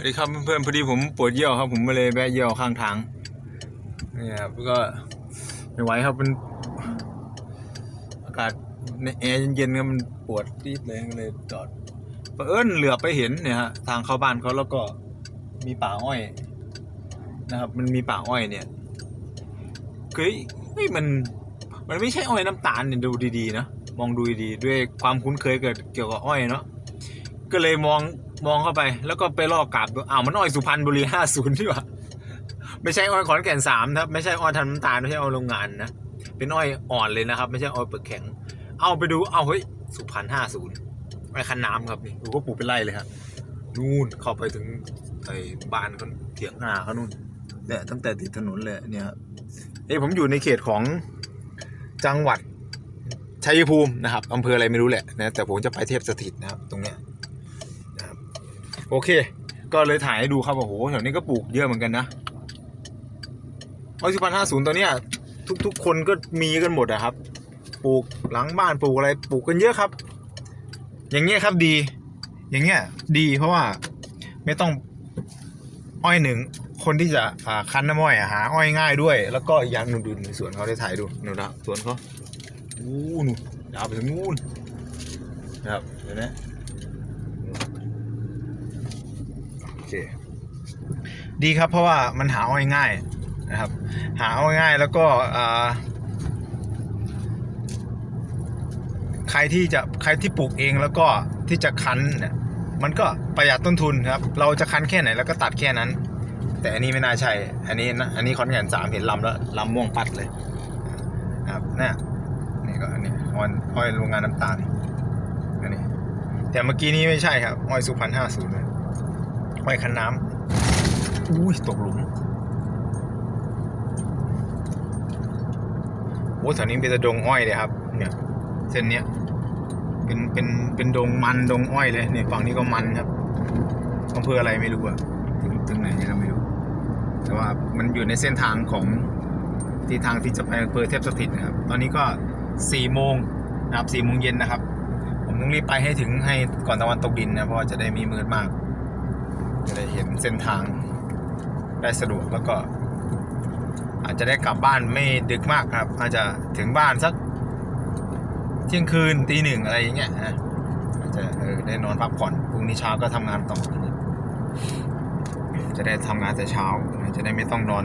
วัสดีครับเพื่อนๆพอดีผมปวดเยี่ยวครับ ผมมาเลยแวะเยี่ยวข้างทางนี่ครับก็ไม่ไหวครับมันอากาศในแอร์เย็นๆครับมันปวดรีดเลยก็เลยจอดเผอิญเหลือไปเห็นเนี่ยฮะทางเข้าบ้านเขาแล้วก็มีป่าอ้อยนะครับ มันมีป่าอ้อยเนี่ยเฮ้ยเฮ้ยมัน มันไม่ใช่อ้อยน้ำตาลเนี่ยดูดีๆนะมองดูดีด้วยความคุ้นเคยเกิดเกี่ยวกับอ้อยเนาะก็เลยมอง มองเข้าไปแล้วก็ไปลอกกลับดูอ้าวมันอ้อยสุพรรณบุรีห้าศูนย์ที่ว่าไม่ใช่อ้อยขอนแก่นสามครับ ไม่ใช่อ้อยทำน้ำตาลไม่ใช่อ้อยโรงงานนะเป็นอ้อยอ่อนเลยนะครับ ไม่ใช่อ้อยเปลือกแข็ง เอาไปดูเอาเฮ้ยสุพรรณห้าศูนย์อ้คันน้ำครับนี่ดูก็ปลูกเป็นไร่เลยครับนู่นเข้าไปถึงไอ้บ้านเขาเถียงนาเขานู่นเนี่ยตั้งแต่ติดถนนเลยเนี่ยครับเอ้ผมอยู่ในเขตของจังหวัดชัยภูมินะครับอำเภออะไรไม่รู้แหละนะแต่ผมจะไปเทพสถิตนะครับ ตรงเนี้ย โอเค ก็เลยถ่ายให้ดูครับโอ้โหแถวนี้ก็ปลูกเยอะเหมือนกันนะร้อยสิพันห้าศูนย์ตัวเนี้ยทุกๆ คนก็มีกันหมดอะครับ ปลูกหลังบ้านปลูกอะไรปลูกกันเยอะครับ อย่างเงี้ยครับดี อย่างเงี้ยดีเพราะว่าไม่ต้องอ้อยหนึ่งคนที่จะอ่าคั้นน้ำอ้อยหาอ้อยง่ายด้วย แล้วก็อย่างหนูดูในสวนเขาได้ถ่ายดูนูนะสวนเขาอู้นู่นยาวไปถึงนู่นนะครับเห็นไหม โอ เค ดีครับเพราะว่ามันหาอ้อยง่ายนะครับ หาอ้อยง่ายแล้วก็ใครที่จะใครที่ปลูกเองแล้วก็ที่จะคั้นเนี่ยมันก็ประหยัดต้นทุนครับ เราจะคั้นแค่ไหนแล้วก็ตัดแค่นั้น แต่อันนี้ไม่น่าใช่ อันนี้นะอันนี้คอนแก่นสามเห็นลำแล้วลำม่วงปัดเลยนะครับเนี่ยนี่ก็อันนี้อ้อยอ้อยโรงงานน้ำตาลอันนี้แต่เมื่อกี้นี้ไม่ใช่ครับอ้อยสุพรรณห้าศูนย์ ห้อยคันน้ำอุ้ยตกหลุมโอ้แถวนี้เป็นต่ดงอ้อยเลยครับ เนี่ย เส้นเนี้ยเป็นเป็นเป็นดงมันดงอ้อยเลยเนี่ยฝั่งนี้ก็มันครับอำเภออะไรไม่รู้อะถึงถึงไหนเราไม่รู้ แต่ว่ามันอยู่ในเส้นทางของที่ทางที่จะไปอำเภอเทพสถิตนะครับ ตอนนี้ก็สี่โมงนะครับสี่โมงเย็นนะครับ ผมต้องรีบไปให้ถึงให้ก่อนตะวันตกดินนะเพราะว่าจะได้มีมืดมาก จะได้เห็นเส้นทางได้สะดวกแล้วก็ อาจจะได้กลับบ้านไม่ดึกมากครับ อาจจะถึงบ้านสักเที่ยงคืนตีหนึ่งอะไรอย่างเงี้ยนะอาจจะเออได้นอนพักผ่อนพรุ่งนี้เช้าก็ทำงานต่อจะได้ทำงานแต่เช้าจะได้ไม่ต้องนอน